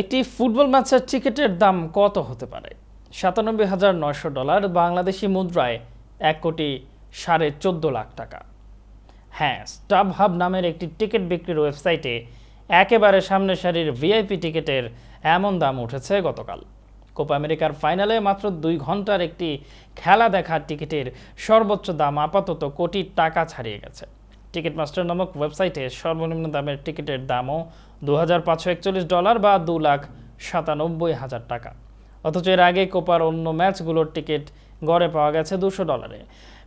একটি ফুটবল ম্যাচের টিকিটের দাম কত হতে পারে? সাতানব্বই হাজার নয়শো ডলার বাংলাদেশি মুদ্রায় এক কোটি সাড়ে চোদ্দ লাখ টাকা। হ্যাঁ স্টাব হাব নামের একটি টিকিট বিক্রির ওয়েবসাইটে একেবারে সামনে সারির ভিআইপি টিকিটের এমন দাম উঠেছে গতকাল। কোপা আমেরিকার ফাইনালে মাত্র দুই ঘণ্টার একটি খেলা দেখার টিকিটের সর্বোচ্চ দাম আপাতত কোটি টাকা ছাড়িয়ে গেছে। টিকিট মাস্টার নামক ওয়েবসাইটে সর্বনিম্ন দামের টিকিটের দামও দু ডলার বা দু লাখ সাতানব্বই হাজার টাকা। অথচ এর আগে কোপার অন্য ম্যাচগুলোর টিকিট গড়ে পাওয়া গেছে দুশো ডলারে।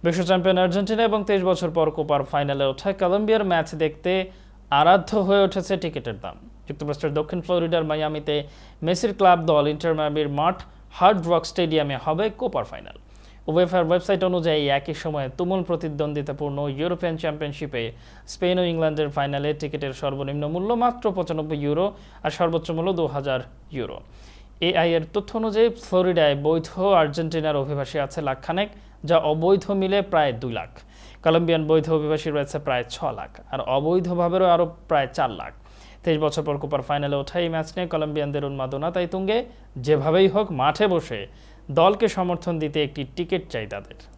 বিশ্ব চ্যাম্পিয়ন আর্জেন্টিনা এবং তেইশ বছর পর কোপার ফাইনালে ওঠা কলম্বিয়ার ম্যাচ দেখতে আরাধ্য হয়ে উঠেছে টিকিটের দাম। যুক্তরাষ্ট্রের দক্ষিণ ফ্লোরিডার মায়ামিতে মেসির ক্লাব দল ইন্টার মায়ামির মাঠ হার্ড রক স্টেডিয়ামে হবে কোপার ফাইনাল। উবেফার ওয়েবসাইট অনুযায়ী একই সময়ে তুমুল প্রতিদ্বন্দ্বিতাপূর্ণ ইউরোপিয়ান চ্যাম্পিয়নশিপে স্পেন ও ইংল্যান্ডের ফাইনালে টিকিটের সর্বনিম্ন মূল্য মাত্র পঁচানব্বই ইউরো আর সর্বোচ্চ মূল্য দু হাজার ইউরো এআই এর তথ্য অনুযায়ী ফ্লোরিডায় বৈধ আর্জেন্টিনার অভিবাসী আছে লাখখানেক, যা অবৈধ মিলে প্রায় দুই লাখ। কলম্বিয়ান বৈধ অভিবাসী রয়েছে প্রায় ছ লাখ, আর অবৈধভাবেরও আরও প্রায় চার লাখ। তেইশ বছর পর কোপার ফাইনালে ওঠা এই ম্যাচ নিয়ে কলম্বিয়ানদের উন্মাদনা তাই তুঙ্গে, যেভাবেই হোক মাঠে বসে দলকে সমর্থন দিতে একটি টিকিট চাই তাদের।